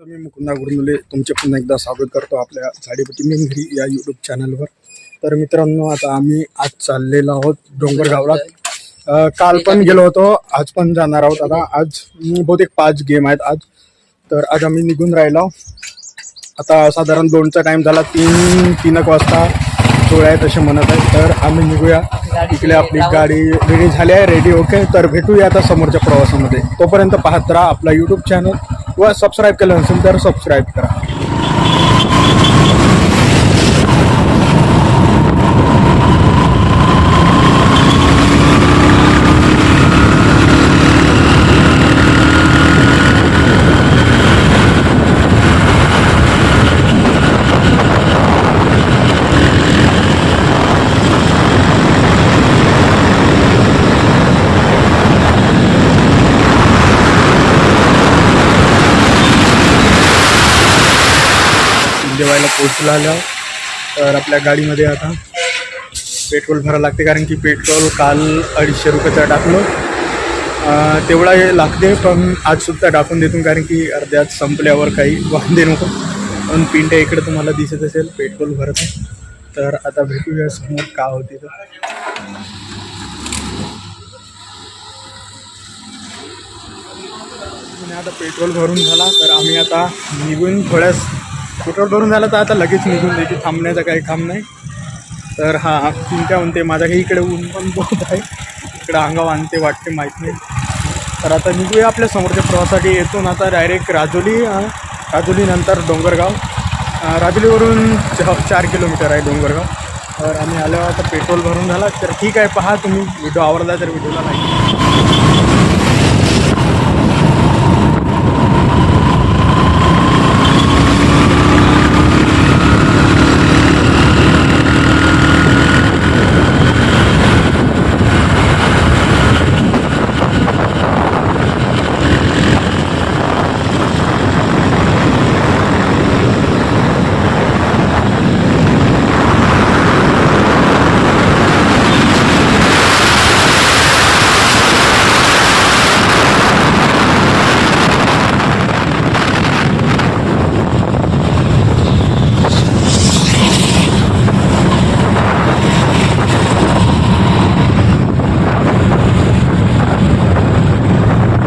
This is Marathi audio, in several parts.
मी मुकुंदा गुरुमुले तुमचे पुन्हा एकदा स्वागत करतो आपल्या झाडीपट्टी मेंघरी या यूट्यूब चॅनलवर तर मित्रांनो आता आम्ही आज चाललेलो आहोत डोंगरगावला काल पण गेलो होतो आज पण जाणार आहोत आता. आज बहुतेक पाच गेम आहेत आज. तर आज आम्ही निघून राहिलो. आता साधारण दोनचा टाईम झाला तीन तीन एक वाजता सोळा आहेत असे म्हणत आहेत. तर आम्ही निघूया. इकडे आपली गाडी रेडी झाली आहे रेडी ओके तर भेटूया आता समोरच्या प्रवासामध्ये. तोपर्यंत पाहत राहा आपला यूट्यूब चॅनल व सबस्क्राईब केलं नसेल तर सबस्क्राईब करा. जेवायला पोहोचला आलं तर आपल्या गाडीमध्ये आता पेट्रोल भरावं लागते कारण की पेट्रोल काल अडीचशे रुपयाचं टाकलं. तेवढा हे लागते पण आज सुद्धा टाकून देतो कारण की अर्ध्यात संपल्यावर काही वांदे नको. पण पिंट्या इकडे तुम्हाला दिसत असेल पेट्रोल भरत तर आता भेटूया समोर का होते तर. आणि आता पेट्रोल भरून झाला तर आम्ही आता निघून थोड्याच पेट्रोल भरून झालं तर आता लगेच निघून द्यायची थांबण्याचं काही काम नाही. तर हा काय म्हणते माझ्या काही इकडे ऊन पण बहुत आहे. इकडे अंगाव आणते वाटते माहीत नाही. तर आता निघूया आपल्या समोरच्या प्रवासासाठी. येतो ना आता डायरेक्ट राजोली राजोलीनंतर डोंगरगाव. राजोलीवरून चार किलोमीटर आहे डोंगरगाव. तर आम्ही आलो आता पेट्रोल भरून झाला. तर ठीक आहे पहा तुम्ही. व्हिडिओ आवडला तर व्हिडिओला नाही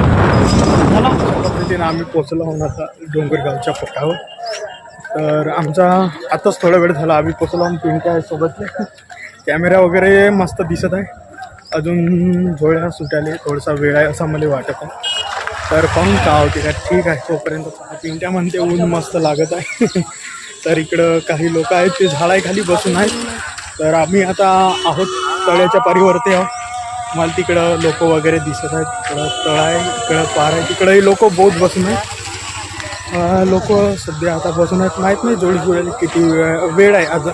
अशा पद्धतीने आम्ही पोचलो आहोत आता डोंगरगावच्या पोटावर तर आमचा आताच थोडा वेळ झाला आम्ही पोचलो आहोत पिंट्या आहे सोबत. कॅमेरा वगैरे मस्त दिसत आहे. अजून झोळ्या सुटाले थोडासा वेळ आहे असं मला वाटत आहे. तर पाहून का होते का? ठीक आहे तोपर्यंत पिंट्या म्हणते ऊन मस्त लागत आहे. तर इकडं काही लोक आहेत ते झाडाखाली बसून आहेत. तर आम्ही आता आहोत तळ्याच्या पारीवरती आहोत. मला तिकडं लोक वगैरे दिसत आहेत. तिकडं तळ आहे इकडं पार आहे. तिकडंही लोक बहुत बसून आहेत. लोक सध्या आता बसून आहेत. माहीत नाही जोडी जोडी किती वेळ वेळ आहे. आज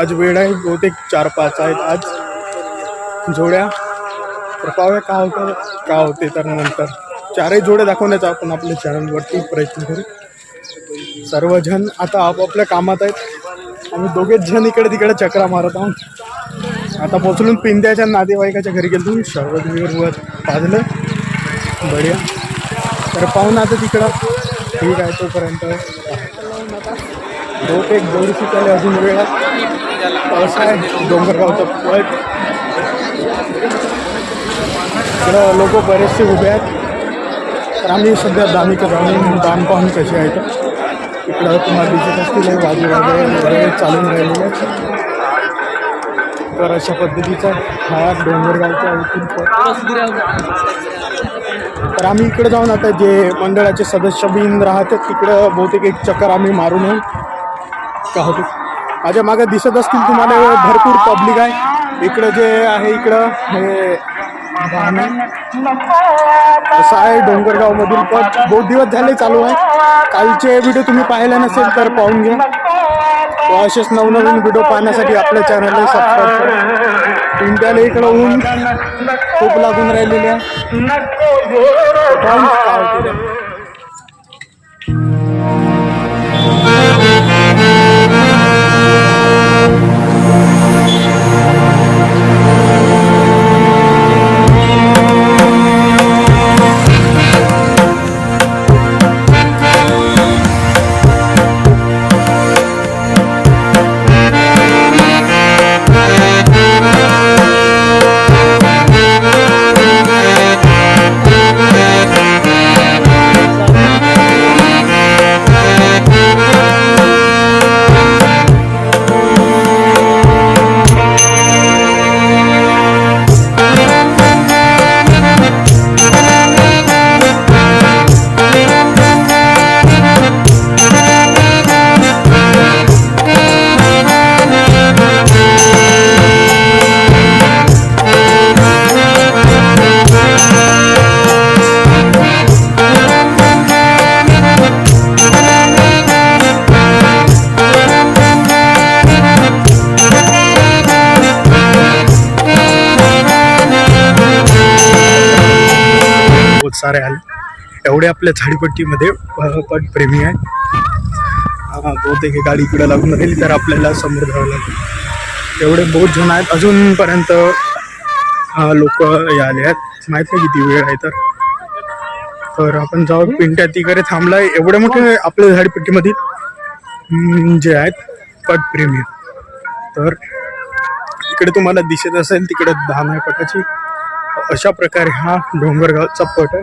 आज वेळ आहे. बहुतेक चार पाच आहेत आज. जोड्या. तर पाहूया का होतं का होते तर नंतर. चारही जोड्या दाखवण्याचा आपण आपल्या चॅनलवरती प्रयत्न करू. सर्वजण आता आपापल्या कामात आहेत. आम्ही दोघेच जण इकडे तिकडे चक्रा मारत आहोत. आता पोचलून पिंद्याच्या नातेवाईकाच्या घरी गेलो सर्वजणीवर पाजलं. बढिया. तर पाहून आता तिकडं ठीक आहे तोपर्यंत बहुतेक दोन शिकायला अजून वेळ आहे. आहे. डोंगरगावचा पट इकडं लोक बरेचसे उभे आहेत. तर आम्ही सध्या दामीचं जाऊन दाम पाहून कसे आहेत. इकडं तुम्हाला दिसत असतील. हे बाजू वगैरे चालून राहिलेले आहेत. तर अशा पद्धतीचा हा डोंगरगावचा इथून पट तर आम्ही इकडे जाऊन आता जे मंडळाचे सदस्य बिन राहतात तिकडं बहुतेक एक चक्कर आम्ही मारून येऊ का होतो माझ्या मागे दिसत असतील तुम्हाला भरपूर पब्लिक आहे. इकडं जे आहे इकडं हे असं आहे डोंगरगावमधील पट बहुत दिवस झाले चालू आहे. कालचे व्हिडिओ तुम्ही पाहिले नसेल तर पाहून घ्या. व असेच नवनवीन व्हिडिओ पाहण्यासाठी आपल्या चॅनलला सबस्क्राईब करा. इंडियाला इकडं ऊन खूप लागून राहिलेले सारे आले. एवढे आपल्या झाडीपट्टीमध्ये पण पटप्रेमी आहेत बहुतेक हे गाडी इकडं लागून राहिली तर आपल्याला समोर जावं लागेल. एवढे बहुत जण आहेत. अजूनपर्यंत लोक आले आहेत. माहीत नाही किती वेळ आहे तर. तर आपण जाऊ पिंट्या तिकडे थांबलाय. एवढे मोठे आपल्या झाडीपट्टीमधील जे आहेत पटप्रेमी तर इकडे तुम्हाला दिसत असेल तिकडे धान आहे पटाची अशा प्रकारे हा डोंगरगावचा पट आहे.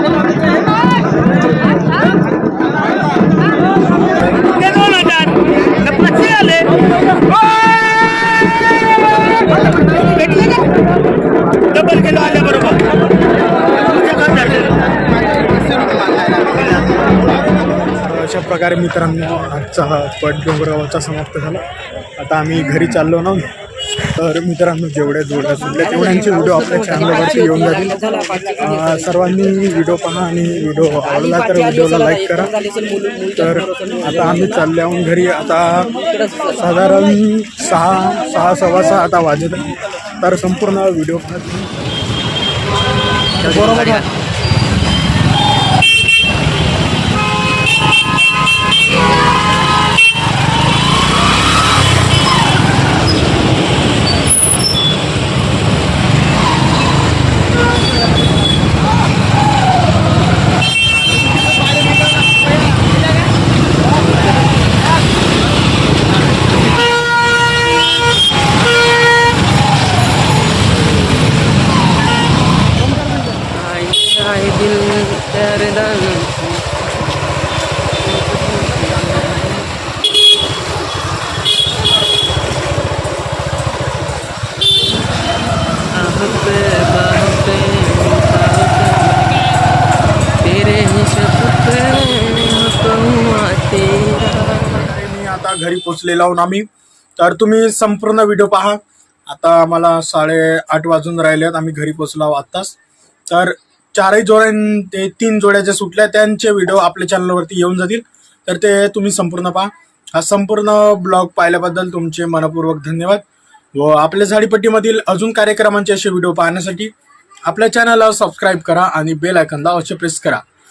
प्रकारे मित्रांनो आजचा हा पट डोंगरगावचा समाप्त झाला. आता आम्ही घरी चाललो ना. तर मित्रांनो जेवढ्या जोड्या सुटल्या तेवढ्यांचे व्हिडिओ आपल्या चॅनलवरती येऊन जातील. सर्वांनी व्हिडिओ पहा आणि व्हिडिओ आवडला तर व्हिडिओला लाईक करा. तर आता आम्ही चालले आहोत घरी आता साधारण सहा सहा सव्वा सहा आता वाजत आहे. तर संपूर्ण व्हिडिओ पहा बरोबर आए दिल तेरे दामन आहते बाहते तेरे ही शब्द कहूँ तेरा मी आता घरी पोचलेलो आहोत आम्ही. तर तुम्ही संपूर्ण व्हिडिओ पहा. आता आम्हाला साडेआठ वाजून राहिले आहेत. आम्ही घरी पोचलो आहोत आत्ताच. तर चारही जोड्यां ते तीन जोड्याच्या सुटल्या. त्यांचे व्हिडिओ आपल्या चॅनलवरती येऊन जातील. तर ते तुम्ही संपूर्ण पहा. हा संपूर्ण ब्लॉग पाहिल्याबद्दल तुमचे मनपूर्वक धन्यवाद. व आपल्या झाडीपट्टीमधील अजून कार्यक्रमांचे असे व्हिडिओ पाहण्यासाठी आपल्या चॅनलला सबस्क्राईब करा आणि बेल आयकनला अवश्य प्रेस करा.